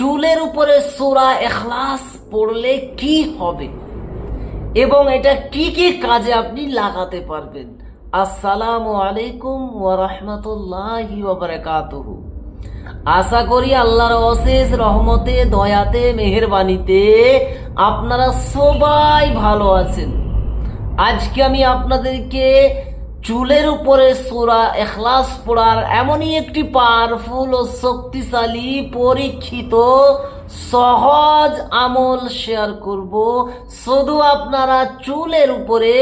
চুলের উপরে সুরা এখলাস পড়লে কি হবে? এবং এটা কি কি কাজে আপনি লাগাতে পারবেন? আসসালামু আলাইকুম ওয়া রাহমাতুল্লাহি ওয়া বারাকাতুহু। আশা করি আল্লাহর অশেষ রহমতে, দয়াতে, মেহেরবানিতে আপনারা সবাই ভালো আছেন। আজকে আমি আপনাদেরকে চুলের উপরে সুরা এখলাস পড়ার এমনই একটি পাওয়ারফুল ও শক্তিশালী, পরীক্ষিত, সহজ আমল শেয়ার করব। শুধু আপনারা চুলের উপরে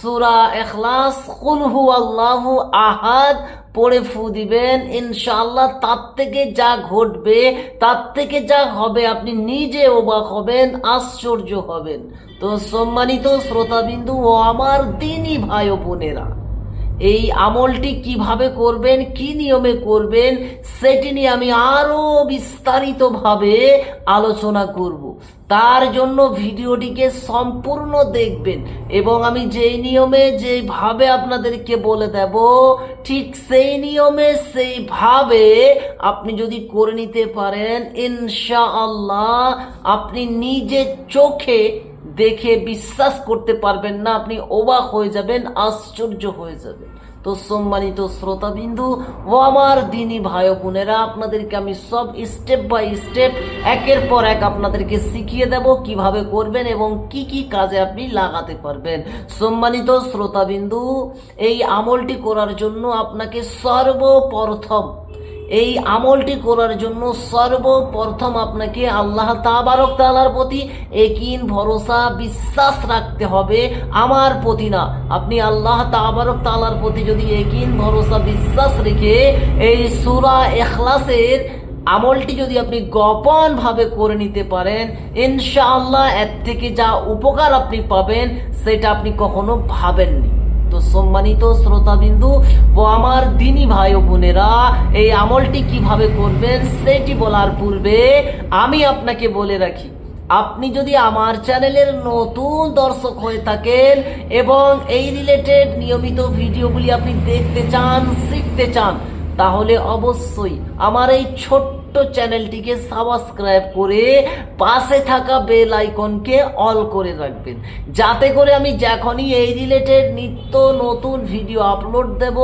সুরা এখলাস কুলহু আল্লাহু আহাদ পড়ে ফু দিবেন। ইনশাআল্লাহ তার থেকে যা ঘটবে, তার থেকে যা হবে আপনি নিজে অবাক হবেন, আশ্চর্য হবেন। তো সম্মানিত শ্রোতাবিন্দু ও আমার দিনই ভাই বোনেরা এই আমলটি কীভাবে করবেন, কি নিয়মে করবেন, সেটি নিয়ে আমি আরও বিস্তারিতভাবে আলোচনা করব। তার জন্য ভিডিওটিকে সম্পূর্ণ দেখবেন এবং আমি যেই নিয়মে যেভাবে আপনাদেরকে বলে দেব, ঠিক সেই নিয়মে সেইভাবে আপনি যদি করে নিতে পারেন, ইনশাআল্লাহ আপনি নিজে চোখে দেখে বিশ্বাস করতে পারবেন না, আপনি অবাক হয়ে যাবেন, আশ্চর্য হয়ে যাবেন। তো সম্মানিত শ্রোতাবিন্দু ও আমার দিনী ভাই বোনেরা, আপনাদেরকে আমি সব স্টেপ বাই স্টেপ একের পর এক আপনাদেরকে শিখিয়ে দেব কীভাবে করবেন এবং কি কি কাজে আপনি লাগাতে পারবেন। সম্মানিত শ্রোতাবিন্দু, এই আমলটি করার জন্য আপনাকে সর্বপ্রথম এই আমলটি করার জন্য সর্বপ্রথম আপনাকে আল্লাহ তাবারক তালার প্রতি একিন ভরসা, বিশ্বাস রাখতে হবে। আমার প্রতি না, আপনি আল্লাহ তাবারক তালার প্রতি যদি একিন ভরসা, বিশ্বাস রেখে এই সুরা এখলাসের আমলটি যদি আপনি গোপন ভাবে করে নিতে পারেন, ইনশাআল্লাহ এর থেকে যা উপকার আপনি পাবেন, সেটা আপনি কখনো ভাবেননি। তো সম্মানিত শ্রোতাবিন্দু ও আমার দিনী ভাই ও বোনেরা, এই আমলটি কীভাবে করবেন সেটি বলার পূর্বে আমি আপনাকে বলে রাখি, আপনি যদি আমার চ্যানেলের নতুন দর্শক হয়ে থাকেন এবং এই রিলেটেড নিয়মিত ভিডিওগুলি আপনি দেখতে চান, শিখতে চান, তাহলে অবশ্যই আমার এই ছোট্ট চ্যানেলটিকে সাবস্ক্রাইব করে পাশে থাকা বেল আইকনকে অল করে রাখবেন। যাতে করে আমি যখনই এই রিলেটেড নিত্য নতুন ভিডিও আপলোড দেব,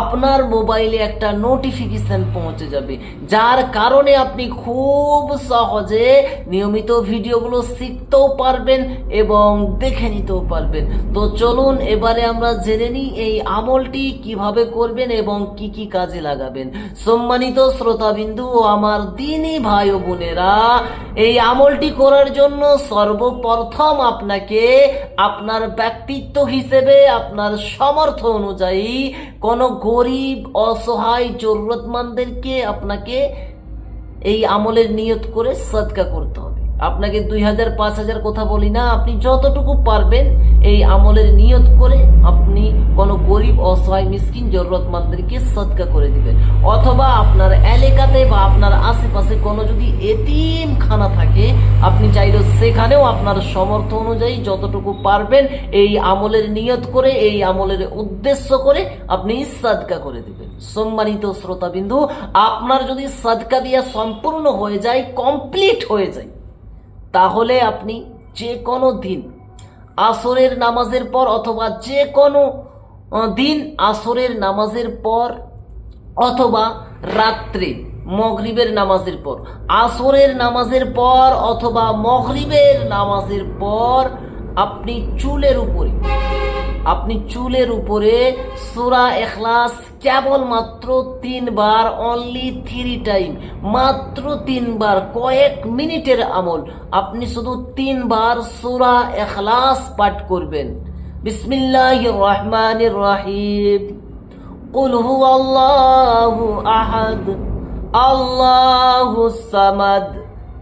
আপনার মোবাইলে একটা নোটিফিকেশন পৌঁছে যাবে। যার কারণে আপনি খুব সহজে নিয়মিত ভিডিওগুলো শিখতেও পারবেন এবং দেখে নিতেও পারবেন। তো চলুন এবারে আমরা জেনে নিই এই আমলটি কীভাবে করবেন এবং কি কি কাজে লাগাবেন। সম্মানিত শ্রোতাবিন্দু ও আমার দিনই ভাই বোনেরা, এই আমলটি করার জন্য সর্বপ্রথম আপনাকে আপনার ব্যক্তিত্ব হিসেবে, আপনার সমর্থ অনুযায়ী কোনো গরিব, অসহায়, জরুরতমানদেরকে আপনাকে এই আমলের নিয়ত করে সদকা করতে হবে। আপনাকে দুই হাজার, পাঁচ হাজার কথা বলি না, আপনি যতটুকু পারবেন এই আমলের নিয়ত করে আপনি কোনো গরিব, অসহায়, মিসকিন জরুরতমন্দেরকে সদকা করে দিবেন। অথবা আপনার এলাকাতে বা আপনার আশেপাশে কোনো যদি এতিম খানা থাকে, আপনি চাইলে সেখানেও আপনার সমর্থ অনুযায়ী যতটুকু পারবেন এই আমলের নিয়ত করে, এই আমলের উদ্দেশ্য করে আপনি সাদকা করে দিবেন। সম্মানিত শ্রোতাবিন্দু, আপনার যদি সাদকা দিয়া সম্পূর্ণ হয়ে যায় কমপ্লিট হয়ে যায় তাহলে আপনি যে কোনো দিন আসরের নামাজের পর অথবা যে কোনো দিন আসরের নামাজের পর অথবা রাত্রে মগরিবের নামাজের পর, আসরের নামাজের পর অথবা মগরিবের নামাজের পর আপনি চুলের উপরে আপনি চুলের উপরে সুরা এখলাস কেবলমাত্র তিনবার অনলি থ্রি টাইম মাত্র তিনবার কয়েক মিনিটের আমল আপনি শুধু তিনবার সুরা এখলাস পাঠ করবেন বিসমিল্লাহ রহমান রাহিম قل هو الله أحد الله الصمد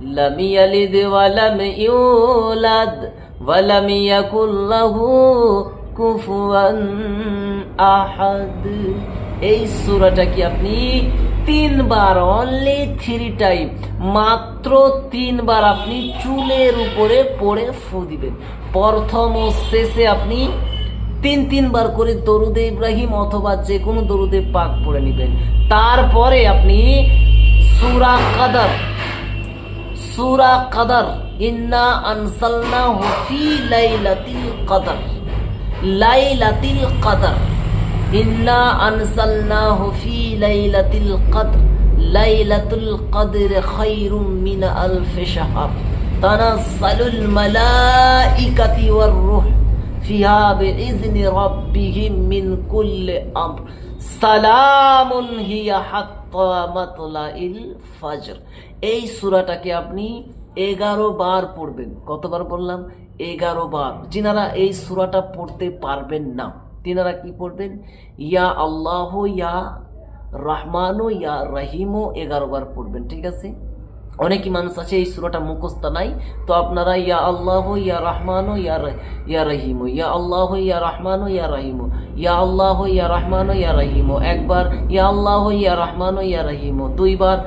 لم يلد ولم يولد ولم يكن له কুফুয়া আহাদ। এই সূরাটা কি আপনি তিনবার অনলি থ্রি টাইম মাত্র তিনবার আপনি চুলের উপরে পড়ে ফু দিবেন। প্রথম ও শেষে আপনি তিন, তিনবার করে দরুদে ইব্রাহিম অথবা যে কোনো দরুদে পাক পড়ে নেবেন। তারপরে আপনি সুরা কাদার, সূরা কদর, ইন্না আনসালনাহু ফি লাইলাতিল কদর। লাইলাতিল কদর। ইন্না আনসালনাহু ফি লাইলাতিল কদর। লাইলাতুল কদর খায়রুম মিন আলফি শাহর তানাজ্জালুল মালাইকাতু ওয়ার রূহ। ফিহা বিইذনি রাব্বিহিম মিন কুল্লি আমর। সালামুন হিয়া হাত্তা মাতলাইল ফজর। এই সূরাটাকে আপনি এগারো বার পড়বেন। কতবার বললাম এগারো বার। যিনারা এই সূরাটা পড়তে পারবেন না, তিনারা কি পড়বেন? ইয়া আল্লাহ, ইয়া রহমানও ইয়া রহিমও এগারো বার পড়বেন, ঠিক আছে? অনেকই মানুষ আছে এই সুরাটা মুখস্থ নাই, তো আপনারা ইয়া আল্লাহ, ইয়া রহমানও ইয়া ইয়া রহিমো, ইয়া আল্লাহ, ইয়া রহমানও ইয়া রহিমো, ইয়া আল্লাহ, ইয়া রহমানও ইয়া রহিমো, একবার ইয়া আল্লাহ, ইয়া রহমানও ইয়া রহিমো, দুইবার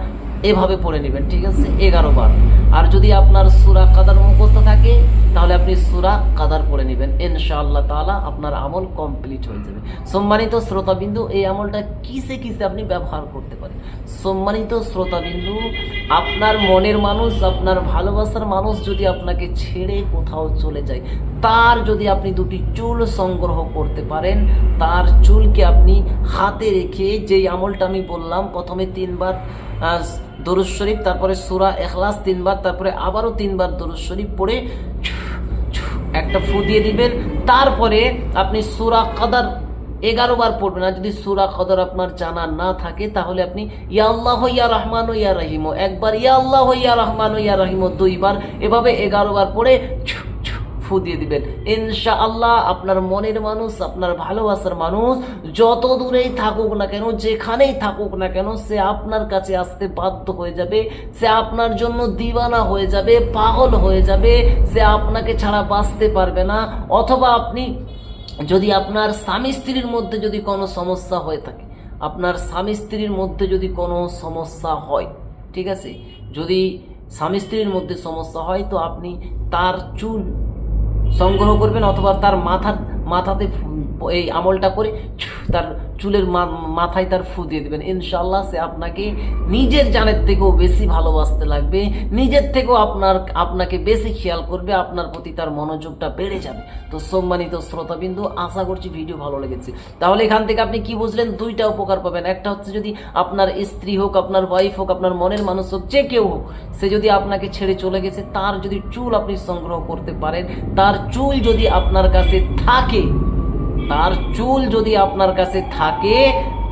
এভাবে পড়ে নেবেন, ঠিক আছে? এগারো বার। আর যদি আপনার সুরা কাদার মুখস্থ থাকে, তাহলে আপনি সুরা কাদার পড়ে নেবেন। ইনশাআল্লাহ তাআলা আপনার আমল কমপ্লিট হয়ে যাবে। সম্মানিত শ্রোতাবিন্দু, এই আমলটা কিসে কিসে আপনি ব্যবহার করতে পারেন? সম্মানিত শ্রোতাবিন্দু, আপনার মনের মানুষ, আপনার ভালোবাসার মানুষ যদি আপনাকে ছেড়ে কোথাও চলে যায়, তার যদি আপনি দুটি চুল সংগ্রহ করতে পারেন, তার চুলকে আপনি হাতে রেখে যেই আমলটা আমি বললাম, প্রথমে তিনবার দরুদ শরীফ তারপরে সুরা এখলাস তিনবার তারপরে আবারও তিনবার দরুদ শরীফ পড়ে একটা ফু দিয়ে দিবেন। তারপরে আপনি সুরা কাদার এগারো বার পড়বেন। আর যদি সুরা কদর আপনার জানা না থাকে তাহলে আপনি ইয়া আল্লাহ ইয়া রহমান ইয়া রহিম একবার ইয়া আল্লাহ ইয়া রহমান ইয়া রহিম দুইবার এভাবে এগারো বার পড়ে ছু, ফু দিয়ে দিবেন। ইনশা আল্লাহ আপনার মনের মানুষ, আপনার ভালোবাসার মানুষ যত দূরেই থাকুক না কেন, যেখানেই থাকুক না কেন, সে আপনার কাছে আসতে বাধ্য হয়ে যাবে, সে আপনার জন্য দিওয়ানা হয়ে যাবে, পাগল হয়ে যাবে, সে আপনাকে ছাড়া বাঁচতে পারবে না। অথবা আপনি যদি আপনার স্বামী স্ত্রীর মধ্যে যদি কোনো সমস্যা হয়ে থাকে, আপনার স্বামী স্ত্রীর মধ্যে যদি কোনো সমস্যা হয়, ঠিক আছে? যদি স্বামী স্ত্রীর মধ্যে সমস্যা হয়, তো আপনি তার চুল সংগ্রহ করবেন অথবা তার মাথার মাথাতে এই আমলটা করে তার চুলের মাথায় তার ফু দিয়ে দেবেন। ইনশাল্লাহ সে আপনাকে নিজের জানের থেকেও বেশি ভালোবাসতে লাগবে। নিজের থেকেও আপনার, আপনাকে বেশি খেয়াল করবে, আপনার প্রতি তার মনোযোগটা বেড়ে যাবে। তো সম্মানিত শ্রোতাবিন্দু, আশা করছি ভিডিও ভালো লেগেছে। তাহলে এখান থেকে আপনি কি বুঝলেন? দুইটা উপকার পাবেন। একটা হচ্ছে যদি আপনার স্ত্রী হোক, আপনার ওয়াইফ হোক, আপনার মনের মানুষ হোক, যে কেউ হোক, সে যদি আপনাকে ছেড়ে চলে গেছে, তার যদি চুল আপনি সংগ্রহ করতে পারেন, তার চুল যদি আপনার কাছে থাকে তার চুল যদি আপনার কাছে থাকে,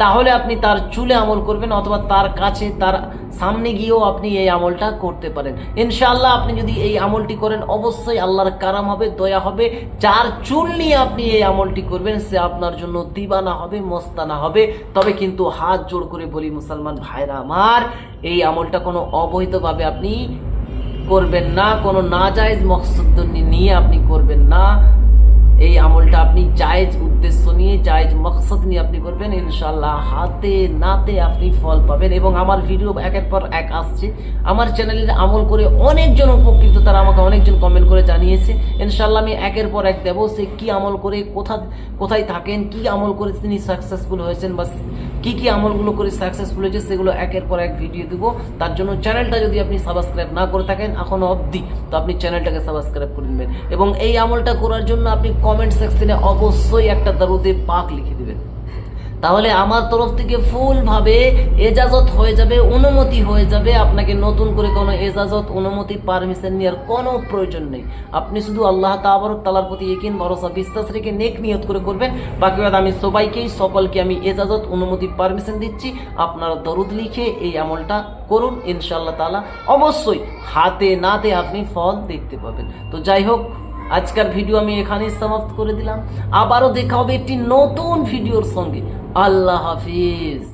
তাহলে আপনি তার চুলে আমল করবেন অথবা তার কাছে, তার সামনে গিয়েও আপনি এই আমলটা করতে পারেন। ইনশাআল্লাহ আপনি যদি এই আমলটি করেন, অবশ্যই আল্লাহর কারাম হবে, দয়া হবে। যার চুল নিয়ে আপনি এই আমলটি করবেন, সে আপনার জন্য দিবানা হবে, মস্তানা হবে। তবে কিন্তু হাত জোড় করে বলি, মুসলমান ভাইরা আমার, এই আমলটা কোনো অবৈধভাবে আপনি করবেন না, কোনো নাজায়েজ মকসদ নিয়ে আপনি করবেন না। এই আমলটা আপনি জায়েজ উদ্দেশ্য নিয়ে জায়েজ মকসদ নিয়ে আপনি করবেন ইনশাল্লাহ হাতে নাতে আপনি ফল পাবেন এবং আমার ভিডিও একের পর এক আসছে। আমার চ্যানেলে আমল করে অনেকজন উপকৃত, তারা আমাকে অনেকজন কমেন্ট করে জানিয়েছে ইনশাল্লাহ আমি একের পর এক দেবো সে কী আমল করে, কোথা, কোথায় থাকেন, কি আমল করে তিনি সাকসেসফুল হয়েছেন বা কী কী আমলগুলো করে সাকসেসফুল হয়েছে, সেগুলো একের পর এক ভিডিও দেবো। তার জন্য চ্যানেলটা যদি আপনি সাবস্ক্রাইব না করে থাকেন, এখনও অবধি, তো আপনি চ্যানেলটাকে সাবস্ক্রাইব করে নেবেন। এবং এই আমলটা করার জন্য আপনি কমেন্ট সেকশনে অবশ্যই একটা দারুদে পাক লিখে দিবেন। তাহলে আমার তরফ থেকে ফুলভাবে এজাজত হয়ে যাবে, অনুমতি হয়ে যাবে, আপনাকে নতুন করে কোনো এজাজত, অনুমতি পারমিশন নেওয়ার কোনো প্রয়োজন নেই। আপনি শুধু আল্লাহ তাবরক তালার প্রতি একিন ভরসা, বিশ্বাস রেখে নেক নিয়ত করে করবেন। বাকি বাদ আমি সবাইকেই, সকলকে আমি এজাজত, অনুমতি পারমিশন দিচ্ছি। আপনারা দরুদ লিখে এই আমলটা করুন, ইনশাআল্লাহ তালা অবশ্যই হাতে নাতে আপনি ফল দেখতে পাবেন। তো যাই হোক আজকের ভিডিও আমি এখানেই সমাপ্ত করে দিলাম। আবারও দেখা হবে একটি নতুন ভিডিওর সঙ্গে। আল্লাহ হাফিজ।